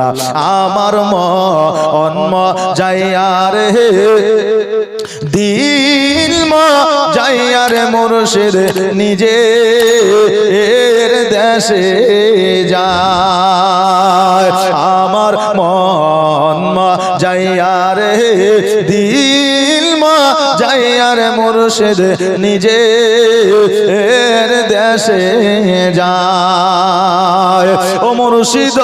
আল্লাহ আমার মন যাইয়ার হে। দিল মা যাইয়ার মুর্শিদ নিজে দেশে যায়। আমার মন মা যাইয়ার হে। দিল মা যাইয়ার মুর্শিদ নিজে দেশে যায়। ও মুর্শিদ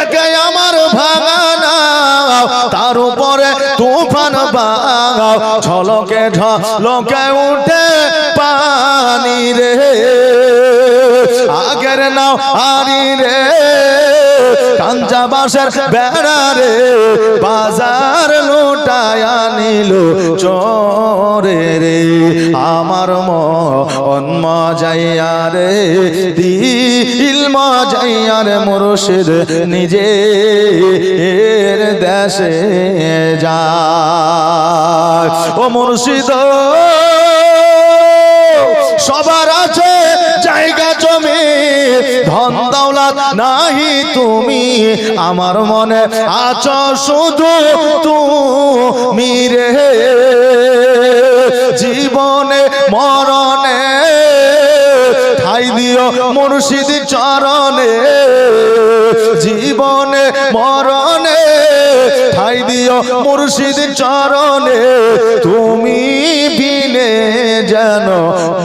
একে আমার ভাঙানা তার উপরে তুফান বাগাও ঝলকে ঝলকে উঠে পানি রে। আগের নাও আরি রে। কাঞ্চা বাসের বেড়া রে। বাজার লোটায়া নিল চোরে রে। আমার মন মজাইয়া রে। দিল মজাইয়া রে মুর্শিদ নিজে এর দেশে যায়। ও মুর্শিদ, সবার আছে জায়গা জমি, ধন দৌলত নাহি তুমি। আমার মনে আছো শুধু তুমি রে। জীবনে মরণে ঠাই দিও মুর্শিদ চরণে। জীবনে মরণে ঠাই দিও মুর্শিদ চরণে। তুমি বিনে যেন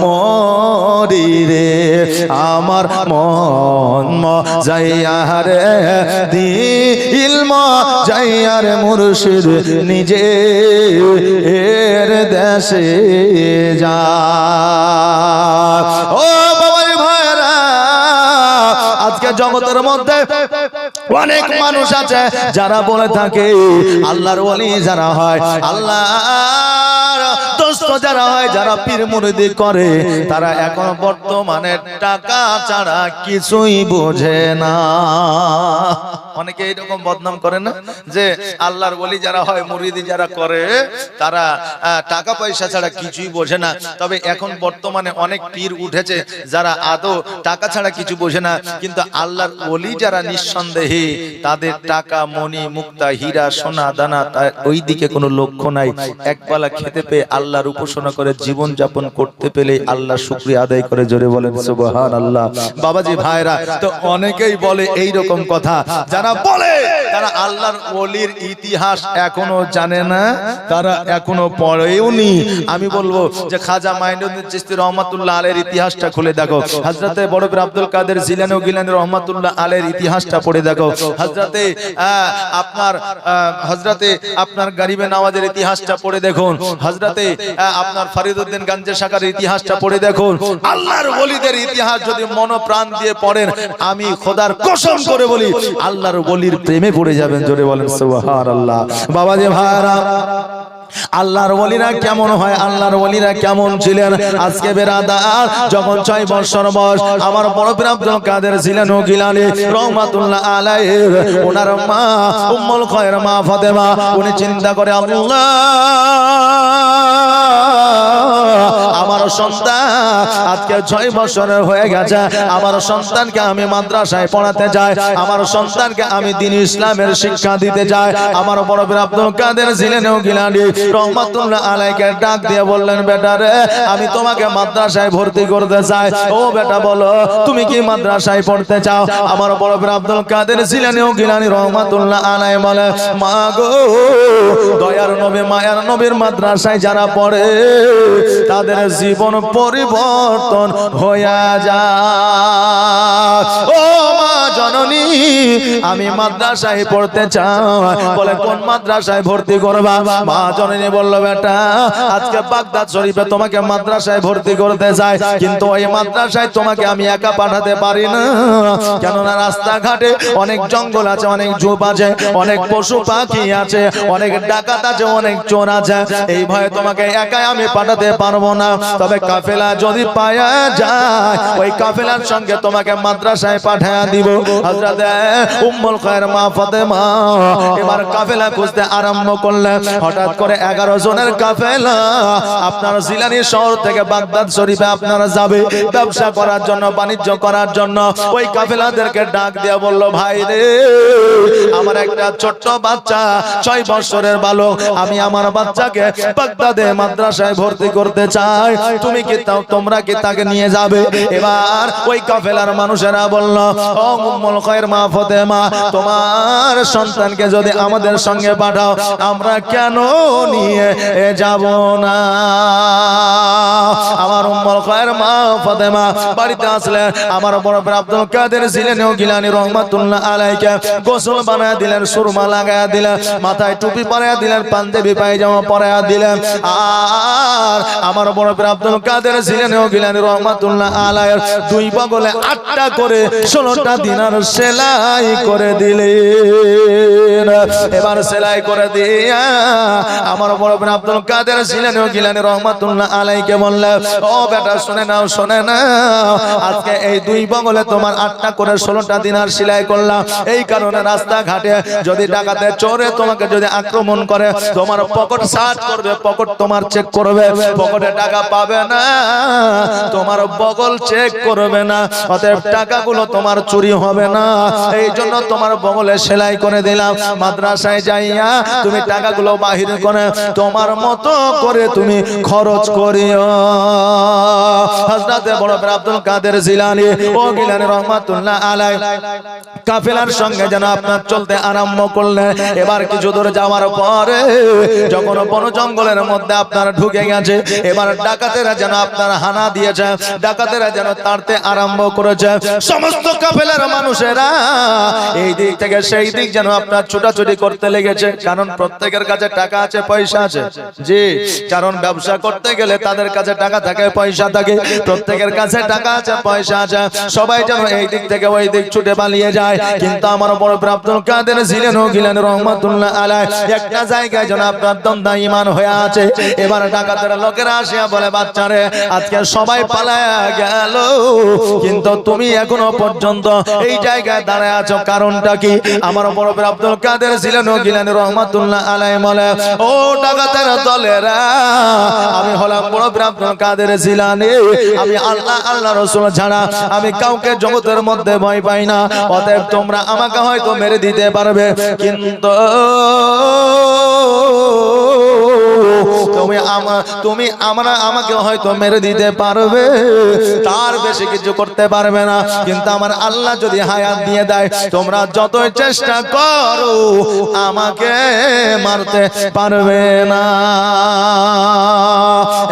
মরি রে আমার মন যাইয়ার দিল যাইয়ার মুর্শিদ নিজে এর দেশে যা। ও বাবার ভাইরা, আজকে জগতের মধ্যে অনেক মানুষ আছে যারা বলে থাকে, আল্লাহর ওলি যারা হয় আল্লাহ দোস্ত যারা হয়, যারা পীর মুরিদি করে, তারা এখন বর্তমানে টাকা ছাড়া কিছুই বোঝে না। অনেকে এইরকম বদনাম করে না? যে আল্লাহর বলি যারা হয়, মুরিদি যারা করে, তারা টাকা পয়সা ছাড়া কিছুই বোঝে না। তবে এখন বর্তমানে অনেক পীর উঠেছে, যারা আদৌ টাকা ছাড়া কিছু বোঝে না। কিন্তু আল্লাহর ওলি যারা নিঃসন্দেহে, তাদের টাকা, মণি, মুক্তা, হীরা, সোনা, দানা ওই দিকে কোনো লক্ষ্য নাই। একবেলা খেতে পেয়ে আল্লাহর উপাসনা করে জীবন যাপন করতে পেলে আল্লাহ শুক্রিয়া আদায় করে জোরে বলেন সুবহান আল্লাহ বাবাজি ভাইরা তো অনেকেই বলে এই রকম কথা। যারা বলে তারা আল্লাহর ওলির ইতিহাস এখনও জানে না তারা এখনও পড়েওনি আমি বলব যে খাজা মাইনুদ্দিন চিস্তি রহমাতুল্লাহ আলের ইতিহাসটা খুলে দেখো। হযরতে বড় পীর আব্দুল কাদের জিলানি গিলানি রহমাতুল্লাহ আলের ইতিহাসটা পড়ে দেখো। হযরতে আপনার আহ, হযরতে আপনার গরিবে নওয়াজের ইতিহাসটা পড়ে দেখুন। হযরতে আহ, আপনার ফরিদউদ্দিন গঞ্জে শাখার ইতিহাসটা পড়ে দেখুন। আল্লাহর ওলিদের ইতিহাস যদি মন প্রাণ দিয়ে পড়েন আমি খোদার কসম করে বলি আল্লাহর ওলির প্রেমে পড়ে যাবেন জোরে বলেন সুবহানাল্লাহ। বাবা যে ভাইরা আল্লাহর ওলিরা কেমন হয় আল্লাহর ওলিরা কেমন ছিলেন? আজকে বেরাদার যখন ছয় বছর বয়স আমার বড় প্রাপ্ত আব্দুল কাদের ছিলেন ও গিলানি রহমাতুল্লাহ আলাইহির ওনার মা উম্মুল খয়ের মা ফাতেমা উনি চিন্তা করে আল্লাহ সন্তান। আজকে ছয় বছরের হয়ে গেছে। আমার সন্তানকে আমি মাদ্রাসায় পড়াতে চাই আমার সন্তানকে আমি দিন ইসলামের শিক্ষা দিতে চাই আমার বড় আব্দুল কাদের রহমাতুল্লাহ আলাইকে ডাক দিয়ে বললেন, বেটা রে, আমি তোমাকে মাদ্রাসায় ভর্তি করতে চাই। ও বেটা, বলো, তুমি কি মাদ্রাসায় পড়তে চাও? আমার বড় আব্দুল কাদের ছিলেন ও গিলানি রহমাতুল্লাহ আলাই বলে, মা গো, দয়ার নবী, মায়ার নবীর মাদ্রাসায় যারা পড়ে, তাদের জীবন পরিবর্তন হইয়া যায় ও জননী, আমি মাদ্রাসায় পড়তে চাই বলে, কোন মাদ্রাসায় ভর্তি করবা? মা জননী বলল, বেটা, আজকে বাগদাদ শরীফে তোমাকে মাদ্রাসায় ভর্তি করতে চাই। কিন্তু ওই মাদ্রাসায় তোমাকে আমি একা পাঠাতে পারি না। কেননা রাস্তাঘাটে অনেক জঙ্গল আছে, অনেক ঝোপ আছে, অনেক পশু পাখি আছে, অনেক ডাকাত আছে, অনেক চোর আছে। এই ভয়ে তোমাকে একাই আমি পাঠাতে পারব না। তবে কাফেলা যদি পায়া যায়, ওই কাফেলার সঙ্গে তোমাকে মাদ্রাসায় পাঠায় দিব। হযরত উম্মুল মা ফাতেমা এবার কাফেলা খুঁজতে আরম্ভ হঠাৎ করে 11 জনের কাফেলা আপনার জিলানি শহর থেকে বাগদাদ শরীফে আপনারা যাবে, ব্যবসা করার জন্য, বাণিজ্য করার জন্য। ওই কাফেলাদেরকে ডাক দিয়ে বলল, ভাই রে, আমার একটা ছোট্ট বাচ্চা, ছয় বছরের বালক, আমি আমার বাচ্চাকে বাগদাদে মাদ্রাসায় ভর্তি করতে চাই। তুমি কি তাও, তোমরা কি তাকে নিয়ে যাবে? এবার ওই কাফেলার মানুষেরা বলল, ও মুম্মুল খায়ের মা ফাতেমা তোমার সন্তানকে যদি আমাদের সঙ্গে পাঠাও, আমরা কেন নিয়ে যাব না? আমার উম্মুল খায়ের মা ফাতেমা বাড়িতে আসলে আমার বড় আব্দুল কাদের ছিলেন ও গিলানি রহমাতুল্লাহ আলাইকে গোসল বানায় দিলেন, সুরমা লাগায় দিলেন, মাথায় টুপি পরায় দিলেন, পাঞ্জাবি পায়জামা পরায় দিলেন। আর আমার বড় আব্দুল কাদের ছিলেন ও গিলানি রহমাতুল্লাহ আলাইয়ের দুই বগলে আটটা করে ষোলোটা দিনার সেলাই করে দিলেন। এবার সেলাই করে দিয়া আমার বড় ভাই আব্দুল কাদের ছিলেন গিলানি রহমাতুল্লাহ আলাইকে বললেন ও বেটা, শুনে নাও শুনে নাও। আজকে এই দুই বগলে তোমার আটটা করে ষোলোটা দিন আর সেলাই করলাম। এই কারণে রাস্তাঘাটে যদি ডাকাতে চোরে তোমাকে যদি আক্রমণ করে, তোমার পকেট সার্চ করবে, পকেট তোমার চেক করবে, পকেটে টাকা পাবে না। তোমার বগল চেক করবে না। অতএব টাকাগুলো তোমার চুরি হবে না। এই জন্য তোমার বগলে সেলাই করে দিলাম। মাদ্রাসায় যাইয়া তুমি টাকাগুলো বাহির করে তোমার মতো করে তুমি খরচ করিও। হযরতে বড় আব্দুল কাদের জিলানী, ও গিলানি রহমাতুল্লাহ আলাই কাফেলার সঙ্গে যেন আপনার চলতে আরম্ভ করলেন। এবার কিছু দূর যাওয়ার পরে যখন বন জঙ্গলের মধ্যে আপনার ঢুকে গেছে, এবার ডাকাতেরা যেন আপনার হানা দিয়েছে, ডাকাতেরা যেন তাড়তে আরম্ভ করেছে। সমস্ত কাফেলার মানুষেরা, এই দিক থেকে সেই দিক যেন আপনার ছোটাছুটি করতে লেগেছে। কারণ প্রত্যেকের কাছে টাকা আছে, পয়সা আছে। জি, কারণ ব্যবসা করতে গেলে তাদের কাছে টাকা থাকে, পয়সা থাকে। প্রত্যেকের কাছে টাকা আছে, পয়সা আছে। সবাই যেন এই দিক থেকে ওই দিক ছুটে পালিয়ে যায়। কিন্তু আমার বড় আব্দুল কাদের ছিলেন আলাই একটা জায়গায় যেন আপনার দ্বন্দ্ব ইমান হয়ে আছে। এবার ডাকাতের লোকেরা আসিয়া বলে, বাচ্চারে, আজকে সবাই পালায়া গেল। কিন্তু তুমি এখনও পর্যন্ত এই জায়গায় দাঁড়ায় আছো, কারণটা কি? আমার বড় আব্দুল কাদের ছিলেন গিলেন রহমাতুল্লাহ আলাই বলে, ও ডাকাতের দলেরা, আমি হলাম বড় আব্দুল কাদের জিলানি। আমি আল্লাহ আল্লাহ রসুল ছাড়া আমি কাউকে জগতের মধ্যে ভয় পাই না। অতএব তোমরা আমাকে হয়তো মেরে দিতে পারবে। কিন্তু তুমি আমার তুমি আমরা আমাকে হয়তো মেরে দিতে পারবে। তার বেশি কিছু করতে পারবে না। কিন্তু আমার আল্লাহ যদি হায়াত দিয়ে দেয়, তোমরা যতই চেষ্টা করো আমাকে মারতে পারবে না।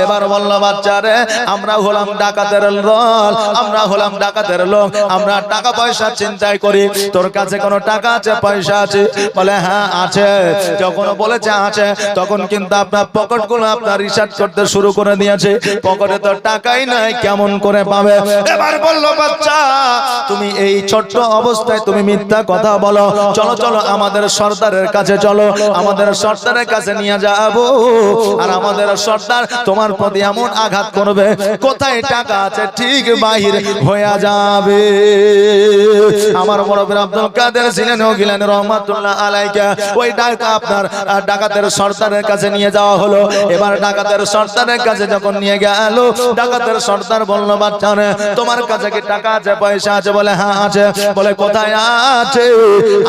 এবার বলল বাচ্চারে আমরা হলাম ডাকাতের দল আমরা হলাম ডাকাতের লোক, আমরা টাকা পয়সা চিন্তাই করি, তোর কাছে কোনো টাকা আছে, পয়সা আছে? বলে হ্যাঁ আছে। যখন বলেছে, আছে, তখন কিন্তু আপনার পকেটগুলো আপনার রিসার্চ করতে শুরু করে দিয়েছে। পকেটে তো টাকাই নাই, কেমন করে পাবে? এবার বলল, বাচ্চা, তুমি এই ছোট্ট অবস্থায় তুমি মিথ্যা কথা বলো। চলো চলো, আমাদের সর্দারের কাছে চলো, আমাদের সর্দারের কাছে নিয়ে যাব। আর আমাদের সর্দার তোমার প্রতি এমন আঘাত করবে, কোথায় টাকা আছে ঠিক বাহির হয়ে যাবে। আমার ভাই আব্দুল কাদের ছিলেন ও গিলেন রহমাতুল্লাহ আলাইকা। ওই ডাকা আপনার ডাকাতের সর্দারের কাছে নিয়ে যাওয়া হলো। এবার ডাকাতের সর্দারের কাছে যখন নিয়ে গেল, ডাকাতের সর্দার বলল বাচ্চারে তোমার কাছে কি টাকা আছে, পয়সা আছে? বলে হ্যাঁ আছে। বলে, কোথায় আছে?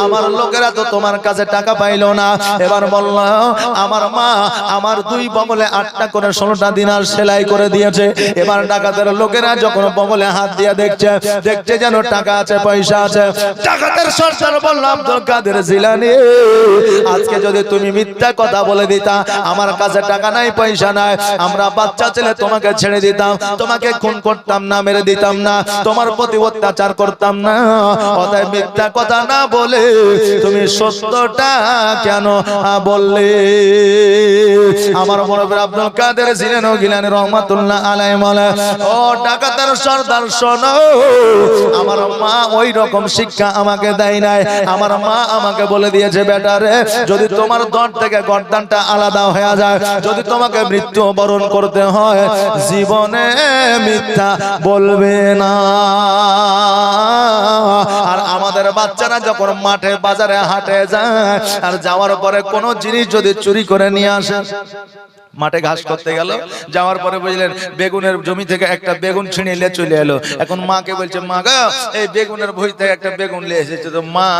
আমার লোকেরা তো তোমার কাছে টাকা পাইলো না। এবার বলল, আমার মা আমার দুই বগলে আটটা করে ষোলোটা দিনার সেলাই করে দিয়েছে। এবার ডাকাতের লোকেরা যখন বগলে হাত দিয়ে দেখছে দেখছে যেন টাকা আছে, পয়সা আছে। ডাকাতের সর্দার বলল, আব্দুল কাদের জিলানি, আজকে যদি তুমি মিথ্যা কথা বলে দিতা, আমার কাছে টাকা নাই, পয়সা নাই, আমরা বাচ্চা ছেলে তোমাকে ছেড়ে দিতাম, তোমাকে খুন করতাম না, মেরে দিতাম না, তোমার প্রতি অত্যাচার করতাম না। অতএব মিথ্যা কথা না বলে তুমি সত্যটা কেন? আহ, বললে আমার বড় ভাই আব্দুল কাদের ছিলেন গিলানি রহমাতুল্লাহ আলাই মালা ও সর্দার আমার মা ওই রকম শিক্ষা আমাকে দেয় নাই। আমার মা আমাকে বলে দিয়েছে যদি তোমার দর থেকে গর্দানটা আলাদা হয়ে যায় যদি তোমাকে মৃত্যু বরণ করতে হয় জীবনে মিথ্যা বলবে না। আর আমাদের বাচ্চারা যখন মাঠে বাজারে হাটে যায় আর যাওয়ার পরে কোনো জিনিস যদি চুরি করে নিয়ে আসে মাঠে ঘাস করতে গেল। যাওয়ার পরে বুঝলেন, বেগুনের জমি থেকে একটা বেগুন ছিঁড়ে নিয়ে চলে এলো। এখন মাকে বলছে, মা গা, এই বেগুনের ভুঁই থেকে একটা বেগুন নিয়ে এসেছে। তো মা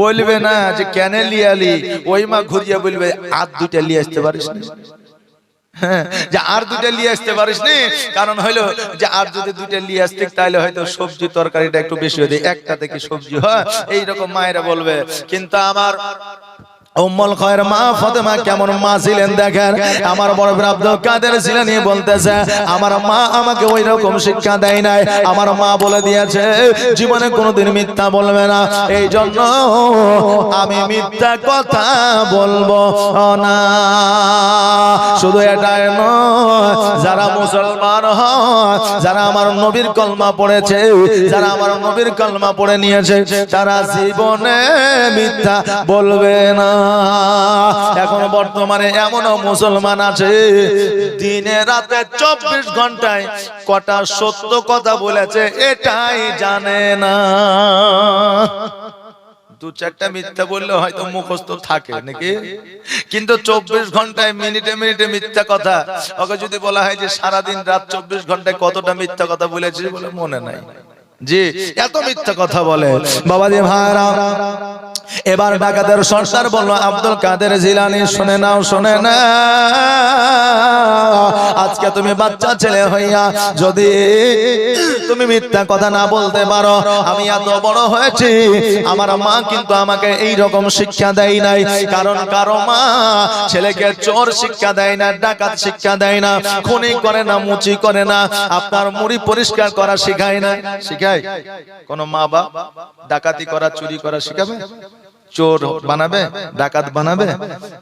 বলবে না যে, কেন লিয়ে আলি ওই মা ঘুরিয়ে বলবে, আর দুটা নিয়ে আসতে পারিস না। হ্যাঁ, যে আর দুটা নিয়ে আসতে পারিস নি? কারণ হইল যে আর যদি দুটা নিয়ে আসতে তাহলে হয়তো সবজি তরকারিটা একটু বেশি হয়ে একটা থেকে সবজি হয়? এইরকম মায়েরা বলবে। কিন্তু আমার উম্মুল খয়ের মা ফাতেমা কেমন মা ছিলেন দেখেন? আমার বড় ভাই আব্দুল কাদের ছিলেন বলতেছে, আমার মা আমাকে ওই রকম শিক্ষা দেয় নাই। আমার মা বলে দিয়েছে, জীবনে কোনোদিন মিথ্যা বলবে না। এই জন্য আমি মিথ্যা কথা বলব না। শুধু এটাই নয়, যারা মুসলমান হয়, যারা আমার নবীর কলমা পড়েছে, যারা আমার নবীর কলমা পড়ে নিয়েছে, তারা জীবনে মিথ্যা বলবে না। এখন বর্তমানে এমনও মুসলমান আছে, দিনে রাতে চব্বিশ ঘন্টায় কটা সত্য কথা বলেছে, এটাই জানে না। দু চারটা মিথ্যা বললে হয়তো মুখস্থ থাকে নাকি? কিন্তু চব্বিশ ঘন্টায় মিনিটে মিনিটে মিথ্যা কথা, ওকে যদি বলা হয় যে সারাদিন রাত চব্বিশ ঘন্টায় কতটা মিথ্যা কথা বলেছিস বলে মনে নাই। জি এত মিথ্যা কথা বলে। বাবা বাবাজি ভাইরা এবার ডাকাতের সরকার বলল আব্দুল কাদের জিলানি শুনে নাও শুনে না আজকে তুমি বাচ্চা ছেলে হইয়া যদি তুমি মিথ্যা কথা না বলতে পারো, আমি এত বড় হয়েছি, আমার মা কিন্তু আমাকে এই রকম শিক্ষা দেয় নাই। কারণ কারও মা ছেলেকে চোর শিক্ষা দেয় না, ডাকাত শিক্ষা দেয় না, খুনি করে না, মুচি করে না, আপনার মুড়ি পরিষ্কার করা শিখায় না। শিখায়? কোন মা বাপ ডাকাতি করা, চুরি করা শিখাবে? চোর বানাবে, ডাকাত বানাবে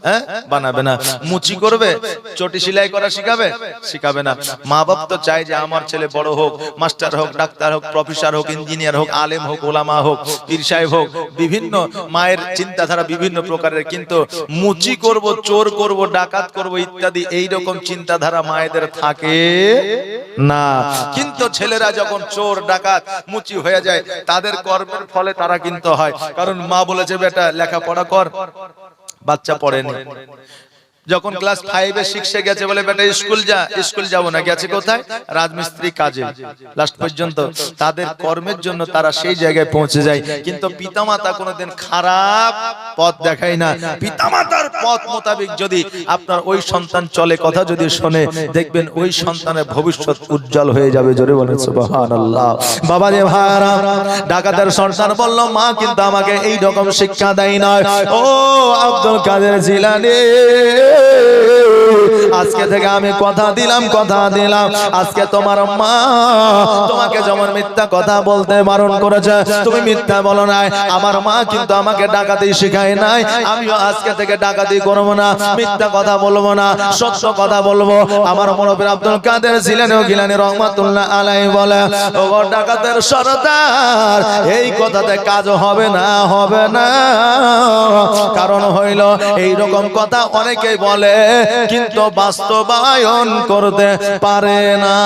হ্যাঁ? বানাবে না। মুচি করবে, চটি সেলাই করা শিখাবে শিখাবে না। মা বাপ তো চাই যে আমার ছেলে বড় হোক, মাস্টার হোক, ডাক্তার হোক, প্রফেসর হোক, ইঞ্জিনিয়ার হোক, আলেম হোক, ওলামা হোক, পীর সাহেব হোক, বিভিন্ন মায়ের চিন্তাধারা বিভিন্ন প্রকারের, কিন্তু মুচি করব, চোর করব, ডাকাত করব ইত্যাদি এই রকম চিন্তাধারা মায়েদের থাকে না। কিন্তু ছেলেরা যখন চোর, ডাকাত, মুচি হয়ে যায়, তাদের কর্মের ফলে তারা কিন্তু হয়। কারণ মা বলেছে, বেটা লেখাপড়া কর বাচ্চা পড়েনি যখন ক্লাস ফাইভে সিক্সে গেছে বলে, বেটা স্কুল যা স্কুল যাব না গেছে কোথায়? রাজমিস্ত্রি কাজে। লাস্ট পর্যন্ত তাদের কর্মের জন্য তারা সেই জায়গায় পৌঁছে যায়। কিন্তু পিতামাতা কোনোদিন খারাপ পথ দেখায় না। পিতামাতার পথ মোতাবেক যদি আপনার ওই সন্তান চলে, কথা যদি শোনে, দেখবেন ওই সন্তানের ভবিষ্যৎ উজ্জ্বল হয়ে যাবে। জোরে বলেন, সুবহানাল্লাহ। বাবা রে ভাইরা, ডাকাতের সন্তান বলল, মা, কিন্তু আমাকে এই রকম শিক্ষা দেয় না ও আব্দুল কাদের জিলানী। আজকে থেকে আমি কথা দিলাম কথা দিলাম। আজকে তোমার মা তোমাকে যেমন মিথ্যা কথা বলতে বারণ করেছে, তুমি মিথ্যা বলো নাই। আমার মা কিন্তু আমাকে ডাকাতি শিখায় নাই। আমিও আজকে থেকে ডাকাতি করব না, মিথ্যা কথা বলব না, সত্য কথা বলব। আমার মনোবীর আব্দুল কাদের ছিলেন ও গিলানি রহমাতুল্লাহ আলাই বলে ও ডাকাতের সরদার, এই কথাতে কাজ হবে না হবে না। কারণ হইল এই রকম কথা অনেকেই বলে, কিন্তু বাস্তবায়ন করতে পারে না।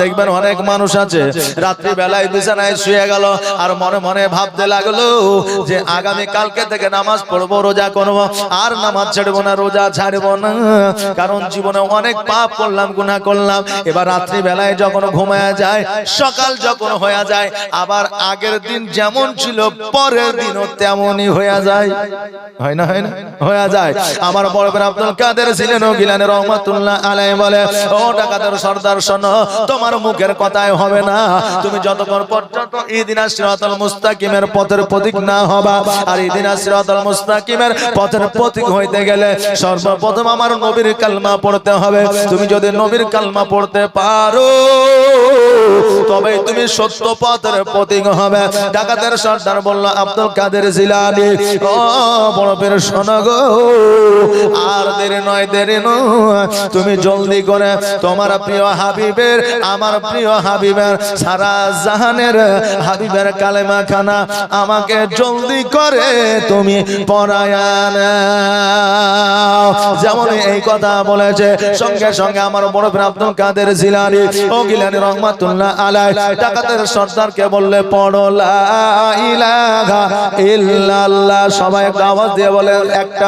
দেখবেন অনেক মানুষ আছে রাত্রি বেলায় বিছানায় শুয়ে গেল, আর মনে মনে ভাবতে লাগল যে আগামী কালকে থেকে নামাজ পড়ব, রোজা করব, আর নামাজ ছাড়বো না, রোজা ছাড়বো না। কারণ জীবনে অনেক পাপ করলাম, গুনাহ করলাম। এবার রাত্রি বেলায় যখন ঘুমায়া যায়, সকাল যখন হয়ে যায়, আবার আগের দিন যেমন ছিল, পরের দিনও তেমনই হয়ে যায়। হয় না হয় না? হয়ে যায়। আমার বড় আব্দুল কাদের ছিলেন গিলানের রহমাতুল্লাহ আলাই বলে, ও টাকাদের সর্দার, শোনো, তোমার মুখের কথাই হবে না। তুমি যতক্ষণ পর্যন্ত ইদিনা সিরাতাল মুস্তাকিমের পথের প্রতীক না হবা, আর ইদিনা সিরাতাল মুস্তাকিমের পথের প্রতীক হইতে গেলে সর্বপ্রথম আমার নবীর কালমা পড়তে হবে। তুমি যদি নবীর কালমা পড়তে পারো তবে তুমি সত্য পথের প্রতীক হবে। ডাকাতের সর্দার বলল, আব্দুল কাদের জিলানি, ও বড় পের শোনো গো আর দেরি নয় দেরি নয় তুমি জলদি করে তোমার প্রিয় হাবিবের, আমার প্রিয় হাবিবের, সারা জাহানের হাবিবের কালেমা খানা আমাকে জলদি করে তুমি নাও। যেমন এই কথা বলেছে, সঙ্গে সঙ্গে আমার বড় আব্দুল কাদের জিলানি, ও গিলানি রহমাতুল্লাহ আলাই ডাকাতের সর্দারকে বললে, পড়ো ইলাহা ইল্লাল্লাহ সবাই একটা আওয়াজ দিয়ে বলে, একটা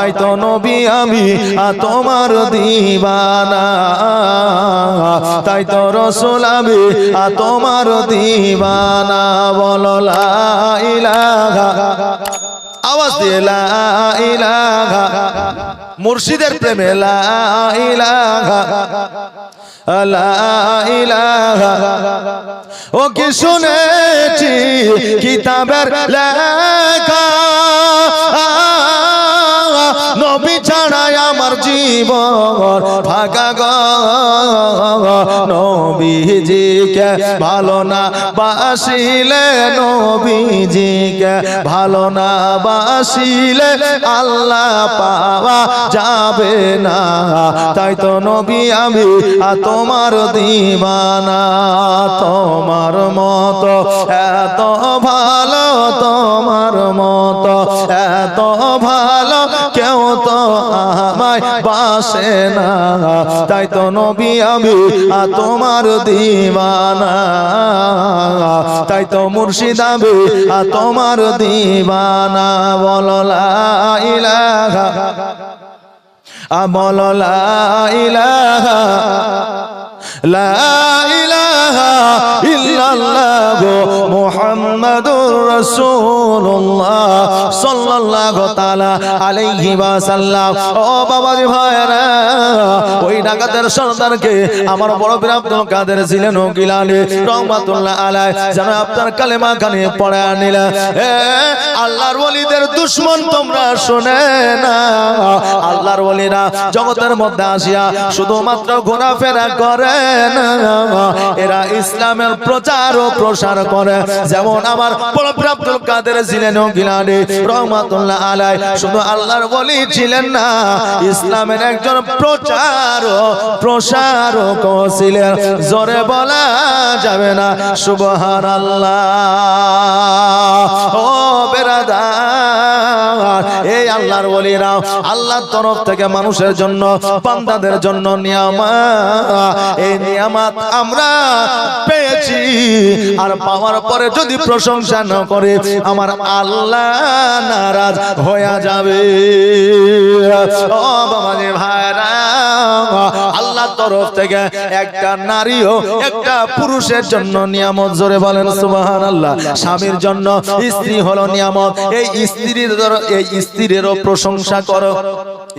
তাই তো নবী আমি তোমার দিবানা। তাই তো রসুল আমি তোমার দিবানা। বলো, লা ইলাহা। আওয়াজ দিয়ে মুর্শিদের প্রেমে ও কি শুনেছি কিতাবের লেখা? নবীজিকে ভালো না বাসিলে, নবীজিকে ভালো না বাসিলে আল্লাহ পাওয়া যাবে না। তাই তো নবী আমি আর তোমার দিবানা, তোমার মতো, এত ভালো তোমার মতো, এত ভালো কেউ তো আমায় বাসে না। তাই তো নবী আমি তোমার দিবানা। তাই তো মুর্শিদ আমি তোমার দিবানা। বলো লা ইলাহা। আমল লা ইলাহা। লা ইলাহা ইল্লাল্লাহ। মুহাম্মাদুর রাসূলুল্লাহ সাল্লাল্লাহু তাআলা আলাইহি ওয়াসাল্লাম। ও বাবাজি ভাইরা ওই ডাকাতের সর্দারকে আমার বড় বীর আব্দুল কাদের ছিলেন ও গিলানি রহমাতুল্লাহ আলাই যেন আপনার কালেমা খানে পড়ে আনিলা। এ, আল্লাহর ওলিদের দুশমন তোমরা শুনে না। আল্লাহর ওলিরা জগতের মধ্যে আসিয়া শুধুমাত্র ঘোরাফেরা করে না। এরা ইসলামের প্রচার ও প্রসার করে। যেমন আমার বড় আব্দুল কাদের ছিলেন গিলানি রহমাতুল্লাহ আলাই শুধু আল্লাহর ওলি ছিলেন না, ইসলামের একজন প্রচার প্রসারক ছিলেন। জোরে বলা যাবে না সুবহান আল্লাহ ও বেরাদার, এই আল্লাহর ওলিরা আল্লাহর তরফ থেকে মানুষের জন্য, বান্দাদের জন্য নিয়ামত। এই নিয়ামত আমরা পেয়েছি। আর পাওয়ার পরে যদি প্রশংসা না করে, আমার আল্লাহ নারাজ হয়ে যাবে। ও ভাইরা, আল্লাহ তরফ থেকে একটা নারীও একটা পুরুষের জন্য নিয়ামত, জোরে বলেন সুবাহান আল্লাহ স্বামীর জন্য স্ত্রী হলো নিয়ামত। এই স্ত্রীর এই স্ত্রীরও প্রশংসা করো।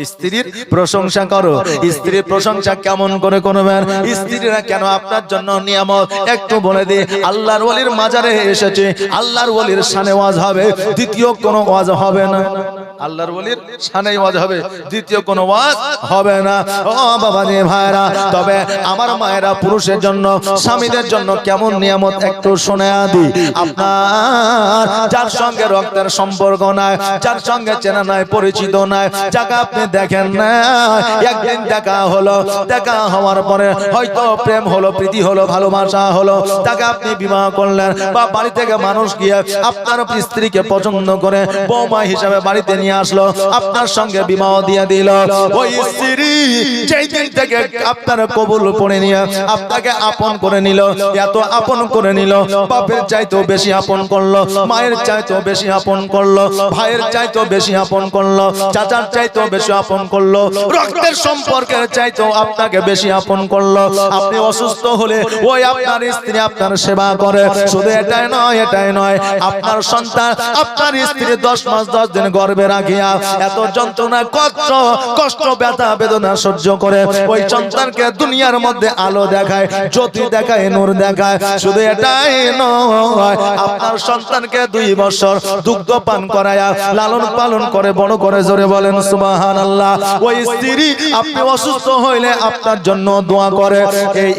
স্ত্রীর প্রশংসা করো। স্ত্রীর প্রশংসা কেমন করে করবেন? স্ত্রীরা কেন আপনার জন্য নিয়ামত? একটু বলে দিই, আল্লাহর ওলির মাজারে এসেছে। আল্লাহর ওলির শানে ওয়াজ হবে। দ্বিতীয় কোনো ওয়াজ হবে না। আল্লাহর ওলির শানে ওয়াজ হবে। দ্বিতীয় কোনো ওয়াজ হবে না। ও বাবা রে ভাইরা, তবে আমার মায়েরা পুরুষের জন্য, স্বামীদের জন্য কেমন নিয়ামত একটু শুনে আদি। আপনার যার সঙ্গে রক্তের সম্পর্ক নাই, যার সঙ্গে চেনা নাই, পরিচিত নাই, যাকে আপনি দেখেন না, একদিন দেখা হলো। দেখা হওয়ার পরে হয়তো প্রেম হলো, প্রীতি হলো, ভালোবাসা হলো। তাকে আপনি বিবাহ করলেন বা বাড়ি থেকে মানুষ গিয়ে আপনার স্ত্রীকে পছন্দ করে বৌমা হিসাবে বাড়িতে নিয়ে আসলো আপনার সঙ্গে বিবাহ দিয়ে দিল। ওই স্ত্রী যেই দিন থেকে আপনার কবুল পড়ে নিয়ে আপনাকে আপন করে নিল এত আপন করে নিল বাপের চাইতেও বেশি আপন করল মায়ের চাইতেও বেশি আপন করল ভাইয়ের চাইতেও বেশি আপন করল চাচার চাইতেও বেশি আপন করল রক্তের সম্পর্কের চাইতেও আপনাকে বেশি আপন করল। আপনি অসুস্থ হলে ওই আপনার স্ত্রী আপনার সেবা করে শুধু এটাই নয় এটাই নয়। আপনার সন্তান, আপনার স্ত্রী দশ মাস, দশ দিন গর্বে রাখিয়া এত যন্ত্রণা, কষ্ট ব্যথা, বেদনা সহ্য করে ওই সন্তানকে দুনিয়ার মধ্যে আলো দেখায়, জ্যোতি দেখায়, নূর দেখায়। শুধু এটাই নয়, আপনার সন্তানকে দুই বছর দুগ্ধ পান করায়া, লালন পালন করে, বড় করে জোরে বলেন সুবাহান আল্লাহ ওই স্ত্রী আপনি অসুস্থ হইলে আপনার জন্য দোয়া করে,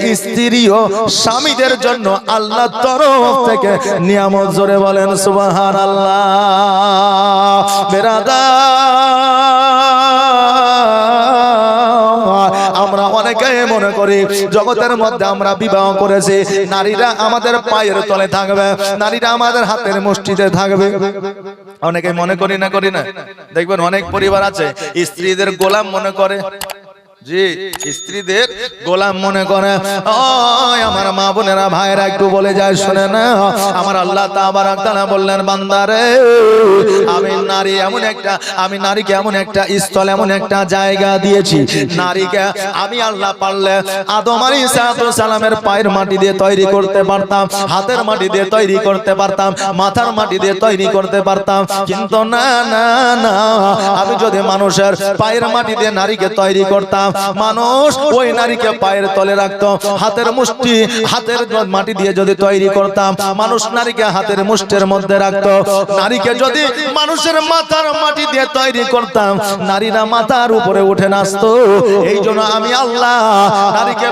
এই স্ত্রীও স্বামীদের জন্য আল্লাহ তরফ থেকে নিয়ামত জোরে বলেন সুবাহান আল্লাহ আমরা অনেকে মনে করি জগতের মধ্যে আমরা বিবাহ করেছি, নারীরা আমাদের পায়ের তলে থাকবে, নারীরা আমাদের হাতের মুষ্টিতে থাকবে। অনেকে মনে করি না করি না। দেখবেন অনেক পরিবার আছে, স্ত্রীদের গোলাম মনে করে জি, স্ত্রীদের গোলাম মনে করে। আমার মা বোনেরা ভাইরা একটু বলে যায়, শুনে না আমার আল্লাহ তাবারাক তাআলা বললেন বান্দারে আমি নারী এমন একটা, আমি নারীকে এমন একটা স্থল, এমন একটা জায়গা দিয়েছি। নারীকে আমি আল্লাহ পারলে আদম আলাইহিস সালামের পায়ের মাটি দিয়ে তৈরি করতে পারতাম, হাতের মাটি দিয়ে তৈরি করতে পারতাম, মাথার মাটি দিয়ে তৈরি করতে পারতাম। কিন্তু না না না, আমি যদি মানুষের পায়ের মাটি দিয়ে নারীকে তৈরি করতাম মানুষ ওই নারীকে পায়ের তলে রাখতো, হাতের মুষ্টি, হাতের মাটি দিয়ে যদি তৈরি করতাম, মানুষ নারীকে হাতের মুষ্টের মধ্যে রাখতো। নারীকে যদি মানুষের মাথার মাটি দিয়ে তৈরি করতাম, নারীরা মাথার উপরে উঠে নাচতো। এই জন্য আমি আল্লাহ, নারীকে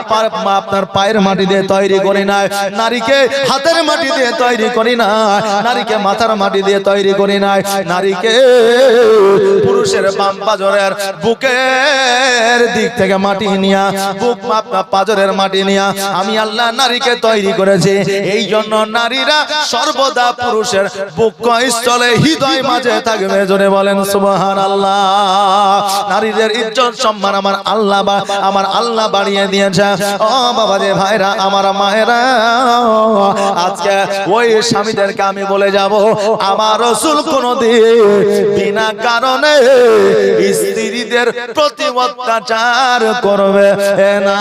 আপনার পায়ের মাটি দিয়ে তৈরি করি না নারীকে হাতের মাটি দিয়ে তৈরি করি না নারীকে মাথার মাটি দিয়ে তৈরি করি না নারীকে পুরুষের বাম পাজরের বুকের দিক থেকে মাটি নিয়া, বুক আপনার পাজরের মাটি নিয়া, আমি আল্লাহ নারীকে তৈরি করেছি। এই জন্য নারীরা সর্বদা পুরুষের বুক স্থলে হৃদয় মাঝে থাকবে। জোরে বলেন সুবহান আল্লাহ নারীদের ইজ্জত, সম্মান আমার আল্লাহ বা আমার আল্লাহ বাড়িয়ে দিয়েছে। ও বাবা যে ভাইরা, আমার মায়েরা, আজকে ওই স্বামীদেরকে আমি বলে যাব, আমার রসুল কোনদিন বিনা কারণে স্ত্রীদের প্রতি অত্যাচার করবে। না,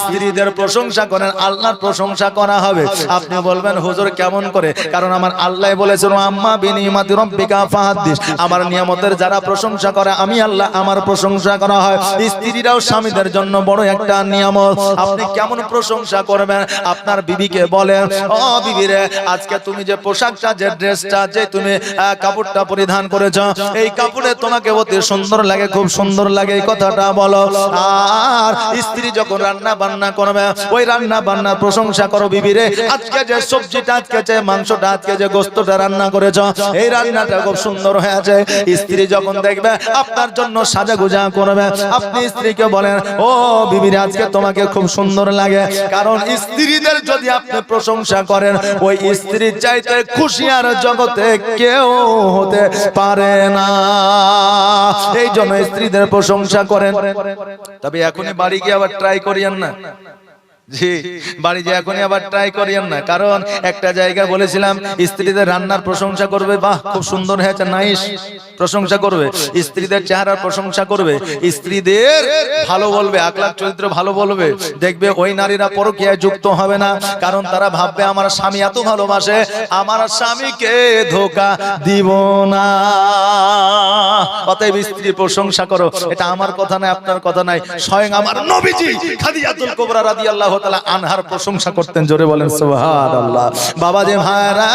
স্ত্রীদের প্রশংসা করেন, আল্লাহর প্রশংসা করা হবে। আপনি বলবেন, হুজুর, কেমন করে? কারণ আমার আল্লাহ বলেছেন আম্মা বিনিমাতি রব্বিকা, ফাহাদ্দিস। আমার নিয়ামতের যারা প্রশংসা করে, আমি আল্লাহ আমার প্রশংসা করা হয়। স্ত্রীরাও স্বামীদের জন্য বড় একটা নিয়ামত। আপনি কেমন প্রশংসা করবেন? আপনার বিবিকে বলেন, ও বিবিরে, আজকে তুমি যে পোশাকটা, যে ড্রেসটা, যে তুমি কাপড়টা পরিধান করেছ, এই কাপড়ে তোমাকে অতি সুন্দর লাগে, খুব সুন্দর লাগে এই কথাটা বলো। আর স্ত্রী যখন রান্না বান্না করবে, ওই রান্না বান্নার প্রশংসা করো বিবিরে। আজকে যে সবজিটা, আজকে যে মাংসটা, আজকে যে গোস্তটা রান্না করেছ, এই রান্নাটা খুব সুন্দর হয়েছে। স্ত্রী যখন দেখবে, আপনার জন্য সাজা গুজা করবে। আপনি স্ত্রীকে বলেন, ও আজকে তোমাকে খুব সুন্দর লাগে। কারণ স্ত্রীদের যদি আপনি প্রশংসা করেন, ওই স্ত্রীর চাইতে আর জগতে কেউ হতে পারে না। এই জন্য স্ত্রীদের প্রশংসা করেন। তবে এখনই বাড়ি গিয়ে আবার ট্রাই করিয়েন না। চরিত্র ভালো বলবে। দেখবে ওই নারীরা যুক্ত হবে না, কারণ তারা ভাববে, আমার স্বামী এত ভালোবাসে, আমার স্বামীকে ধোকা দিব না। অতএব স্ত্রী প্রশংসা করো, এটা আমার কথা নয়, আপনার কথা নাই স্বয়ং আমার নবীজি খাদিজাতুল কুবরা তাআলা আনহার প্রশংসা করতেন, জোরে বলেন, সুবহানাল্লাহ। বাবা যে ভাইরা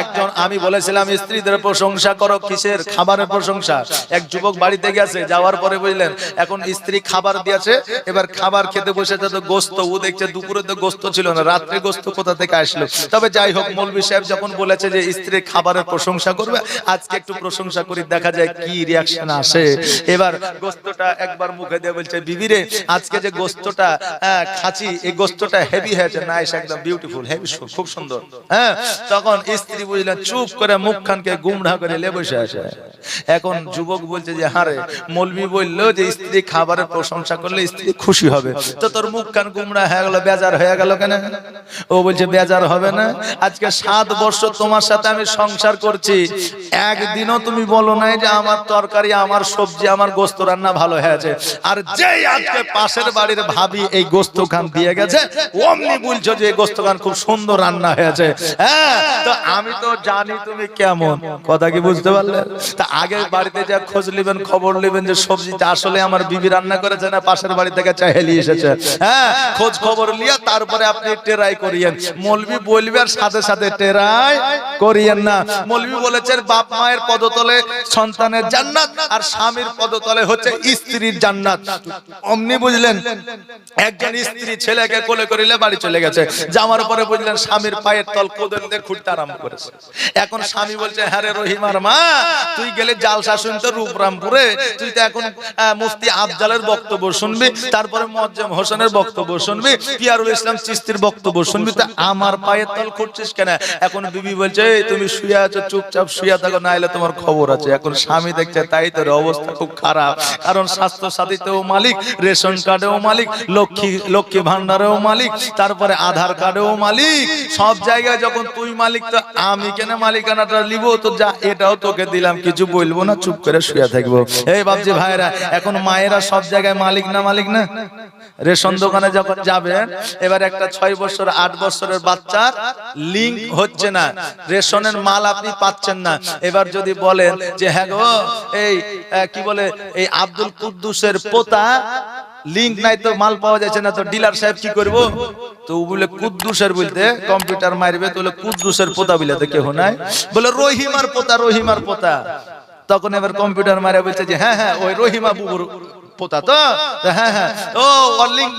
একজন আমি বলেছিলাম, স্ত্রীদের প্রশংসা করো, কিসের? খাবারের প্রশংসা। এক যুবক বাড়িতে গেছে, যাওয়ার পরে বুঝলেন, এখন স্ত্রী খাবার দিয়েছে, এবার খাবার খেতে বসেছে তো গোস্ত, ও দেখছে দুপুরে তো গোস্ত ছিল না, রাত্রে গোস্ত কোথা থেকে আসলো? তবে যাই হোক, মৌলভী সাহেব যখন বলেছে যে স্ত্রী খাবারের প্রশংসা করবে, আজকে একটু প্রশংসা করি, দেখা যায় কি রিয়াকশন আসে। এবার গোস্তটা একবার মুখে দিয়ে বলছে, বিবিরে, আজকে যে গোস্তটা হ্যাঁ, এই গোস্তটা হেভি হয়েছে নাইস একদম বিউটিফুল হেভি খুব সুন্দর। হ্যাঁ তখন স্ত্রী বুঝলেন চুপ করে মুখখানকে গুমড়া করে লে বসে আসে এখন যুবক বলছে যে হারে মৌলবি বলল যে স্ত্রী খাবারের প্রশংসা করলে স্ত্রী খুশি হবে। তো তোর মুখখান গুমড়া হয়ে গেল বেজার হয়ে গেল কেন? ও বলছে বেজার হবে না। আজকে সাত বছর তোমার সাথে আমি সংসার করছি। একদিনও তুমি বলো নাই যে আমার তরকারি আমার সবজি আমার গোস্ত রান্না ভালো হয়েছে। আর যেই আজকে পাশের বাড়ির ভাবি এই গোস্ত খান খান দিয়ে গেছে। অমনি বলছো যে গোস্ত খান খুব সুন্দর রান্না হয়েছে। হ্যাঁ তো আমি তো জানি তুমি কেমন। কথা কি বুঝতে পারলে? তা আগে বাড়িতে যা খোঁজ নেবেন, খবর নেবেন যে সবজিটা আসলে আমার বিবি রান্না করেছে না, পাশের বাড়ি থেকে চাহেলি এসেছে। হ্যাঁ খোঁজ খবর নিয়ে তারপরে আপনি টেরাই করিয়েন। মলবি বলবে আর সাথে সাথে টেরাই করিয়েন না। মলবি বলেছেন, বাপ মায়ের পদতলে সন্তানের জান্নাত আর স্বামীর পদতলে হচ্ছে স্ত্রীর জান্নাত। অমনি বুঝলেন, একজন স্ত্রী ছেলেকে কোলে করিলে বাড়ি চলে গেছে। যাওয়ার পরে বুঝলেন স্বামীর পায়ের তল কোদল দিয়ে খুঁড়তে আরম্ভ করেছে। এখন স্বামী বলছে হ্যাঁ রে রহিমার মা তুই গেলে জালসা শুনতে রূপরামপুরে তুই তো এখন মুফতি আফজালের বক্তব্য শুনবি তারপরে মজ্জম হোসেনের বক্তব্য শুনবি পিয়ারুল ইসলাম চিস্তির বক্তব্য শুনবি তা আমার পায়ের তল খুঁড়ছিস কেন? এখন বিবি বলছে "এই, তুমি শুয়ে আছো চুপচাপ শুয়ে থাকো না এলে তোমার খবর আছে। এখন স্বামী দেখছে তাই তোর অবস্থা খুব খারাপ। কারণ স্বাস্থ্য সাথীতেও মালিক রেশন কার্ডেও মালিক লক্ষ্মী লক্ষ্মী ভান্ডারেও মালিক, তারপরে আধার কার্ডেও মালিক। সব জায়গায় যখন তুই মালিক, তো আমি কেন মালিকানাটা নিব? তো যা, এটাও তোকে দিলাম। কিছু বলব না, চুপ করে শুয়ে থাকব। এই বাবজি ভাইরা, এখন মায়েরা সব জায়গায় মালিক না মালিক না? রেশন দোকানে যখন যাবেন এবার একটা ছয় বছর আট বছরের বাচ্চার লিঙ্ক হচ্ছে না। রেশনের মাল আপনি পাচ্ছেন না। এবার যদি বলেন যে হ্যাঁ গো এই কি বলে এই আব্দুল কুদ্দুসের পোতা লিঙ্ক নাই তো মাল পাওয়া যাচ্ছে না তো ডিলার সাহেব কি করব? তো বলে কুদ্দুসের বলতে কম্পিউটার মারবে তো বলে কুদ্দুসের পোতা বলে তো কেউ নাই? বলে রহিমার পোতা রহিমার পোতা। তখন এবার কম্পিউটার মারে বলছে যে হ্যাঁ হ্যাঁ ওই রহিমা বুবুর তো হ্যাঁ হ্যাঁ ও, ওর লিঙ্ক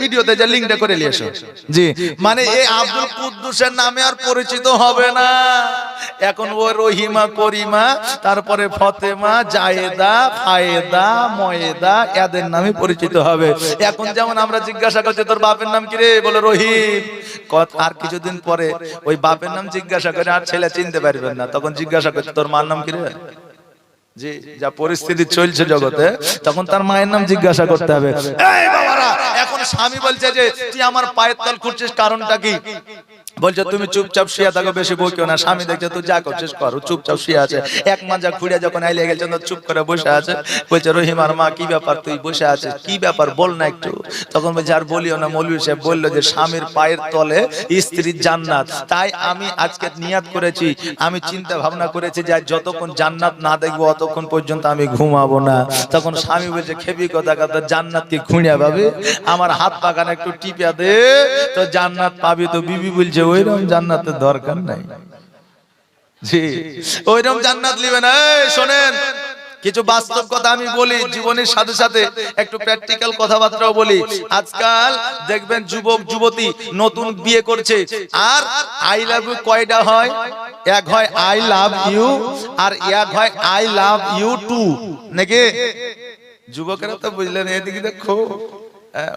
ভিডিওতে যে লিঙ্কটা করে নিয়ে এসো। জি মানে এই আব্দুল কুদ্দুসের নামে আর পরিচিত হবে না। এখন ও রহিমা, করিমা, তারপরে ফতেমা, জায়েদা, ফায়েদা, ময়েদা, এদের নামে পরিচিত হবে। এখন যেমন আমরা জিজ্ঞাসা করছি, তোর বাপের নাম কি রে? বলে, রহিম। আর কিছুদিন পরে ওই বাপের নাম জিজ্ঞাসা করে, আর ছেলে চিনতে পারবেন না। তখন জিজ্ঞাসা করছে, তোর মার নাম কি রে? যা পরিস্থিতি চলছে জগতে তখন তার মায়ের নাম জিজ্ঞাসা করতে হবে। এই বাবারা এখন স্বামী বলছে যে তুই আমার পায়ের তল খুঁজছিস কারণটা কি? বলছে তুমি চুপচাপ শুয়ে থাকো বেশি বই কেউ না। স্বামী দেখছে তুই যা করছিস করো চুপচাপ শুয়ে আছে। এক মাজা খুঁড়ে যখন আইলে গেছে চুপ করে বসে আছে। বলছে রহিমার মা কি ব্যাপার তুই বসে আছিস? কি ব্যাপার? বল না একটু। তখন বলছে আর বলিও না মৌলভী সাহেব বলল যে স্বামীর পায়ের তলে স্ত্রীর জান্নাত। তাই আমি আজকে নিয়াত করেছি। আমি চিন্তা ভাবনা করেছি যে যতক্ষণ জান্নাত না দেখব অতক্ষণ পর্যন্ত আমি ঘুমাবো না। তখন স্বামী বলছে খেবি কথা কথা জান্নাত কি খুঁড়িয়া পাবে আমার হাত পাখানে একটু টিপিয়া দে। তো জান্নাত পাবি তো বিবি বলছে ওইরকম জান্নাতের দরকার নাই। জি। ওইরকম জান্নাত নিবে না এই, শোনেন, কিছু বাস্তব কথা আমি বলি, জীবনের সাথে সাথে একটু প্র্যাকটিক্যাল কথাবার্তাও বলি। আজকাল দেখবেন যুবক, যুবতী নতুন বিয়ে করছে, আর আই লাভ ইউ কয়টা হয়? এক হয় আই লাভ ইউ আর এক হয় আই লাভ ইউ টু নাকি? যুবকেরা তো বুঝলেন, এদিকে দেখো।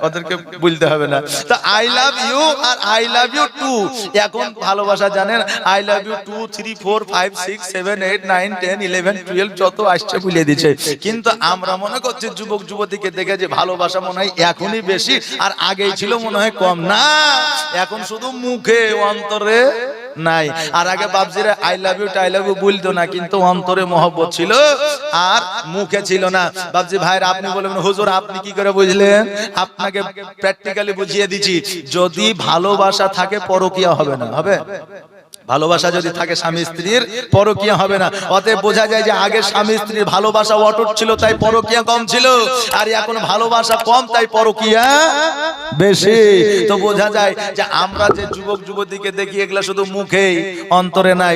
ওদেরকে বলতে হবে না। তা আই লাভ ইউ আর আই লাভ ইউ টু এখন ভালোবাসা জানেন I love you two three four five six seven eight nine ten eleven twelve যত আসছে ভুলে দিচ্ছে কিন্তু আমরা মনে করছি যুবক যুবতীকে দেখে যে ভালোবাসা মনে হয় এখনই বেশি আর আগেই ছিল মনে হয় কম। না এখন শুধু মুখে অন্তরে নাই। আর আগে বাপজিরা আই লাভ ইউ টাই লাভ ইউ বলতো না কিন্তু অন্তরে মহব্বত ছিল আর মুখে ছিল না। বাপজি ভাইর আপনি বলবেন হুজুর আপনি কি করে বুঝলেন? আপনাকে প্র্যাকটিক্যালি বুঝিয়ে দিচ্ছি যদি ভালোবাসা থাকে পরকিয়া হবে না হবে? ভালোবাসা যদি থাকে স্বামী স্ত্রীর পরকিয়া হবে না। অতএব বোঝা যায় যে আগে স্বামী স্ত্রীর ভালোবাসা অটুট ছিল তাই পরকিয়া কম ছিল। আর এখন ভালোবাসা কম তাই পরকিয়া বেশি। তো বোঝা যায় যে আমরা যে যুবক যুবতীকে দেখি এগুলা শুধু মুখেই অন্তরে নাই।